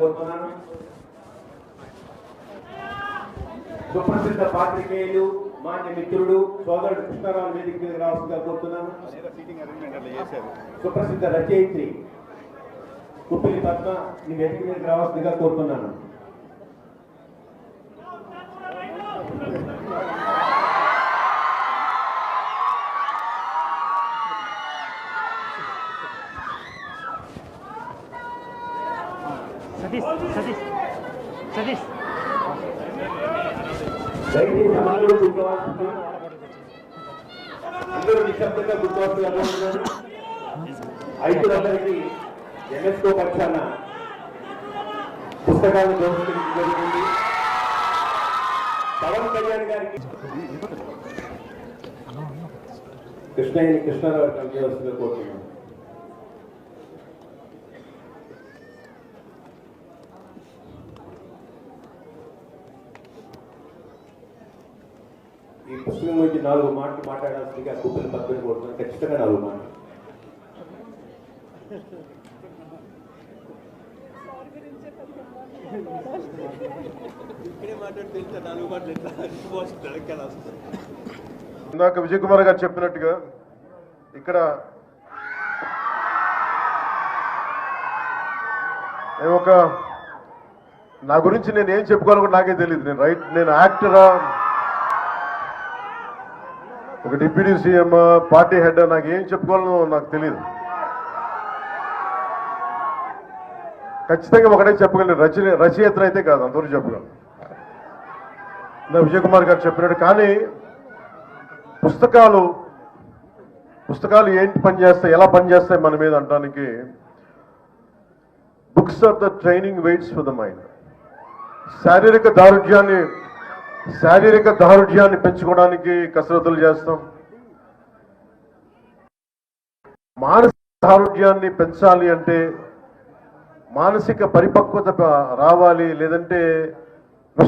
కోరుతున్నాను. సుప్రసిద్ధ పాత్రికేయులు మాన్య మిత్రుడు సోదరుడు కృష్ణారావు వేదిక మీద రావాల్సిందిగా కోరుతున్నాను. సుప్రసిద్ధ రచయిత్రి కుప్పిలి పద్మ నీ వేదిక మీద రావాల్సిందిగా కోరుతున్నాను. సతీష్ సతీష్ సతీష్ దయచేసి అందరూ కూర్చోవాల్సింది అందరూ నిశ్శబ్దంగా కూర్చోవాల్సిందిగా కోరుతున్నాను ఐదులందరికీ ఎంఎస్కో పక్షాన పుస్తకాలు దోషించడం జరుగుతుంది పవన్ కళ్యాణ్ గారికి కృష్ణయ్యని కృష్ణారావు గారికి అందజేయవలసిందిగా కోరుతున్నాను ఈ పుస్తకం గురించి నాలుగు మాటలు మాట్లాడాల్సిందిగా కుప్పలు పక్కన కోరుతున్నాను ఖచ్చితంగా నాలుగు మాటలు. ఇందాక విజయ్ కుమార్ గారు చెప్పినట్టుగా ఇక్కడ ఒక నా గురించి నేను ఏం చెప్పుకోవాలో కూడా నాకే తెలియదు నేను రైట్ నేను యాక్టరా ఒక డిప్యూటీ సీఎం పార్టీ హెడ్ నాకు ఏం చెప్పుకోవాలో నాకు తెలియదు ఖచ్చితంగా ఒకటే చెప్పగలను రచన రచయిత్ర అయితే కాదు అందరూ చెప్పగలను ఇందాక విజయ్ కుమార్ గారు చెప్పినట్టు కానీ పుస్తకాలు పుస్తకాలు ఏంటి పనిచేస్తాయి ఎలా పనిచేస్తాయి మన మీద అనడానికి books of the training weights for the mind. శారీరక దారుఢ్యాన్ని శారీరక దారుఢ్యాన్ని పెంచుకోవడానికి కసరత్తులు చేస్తాం. మానసిక దారుఢ్యాన్ని పెంచాలి అంటే మానసిక పరిపక్వత రావాలి లేదంటే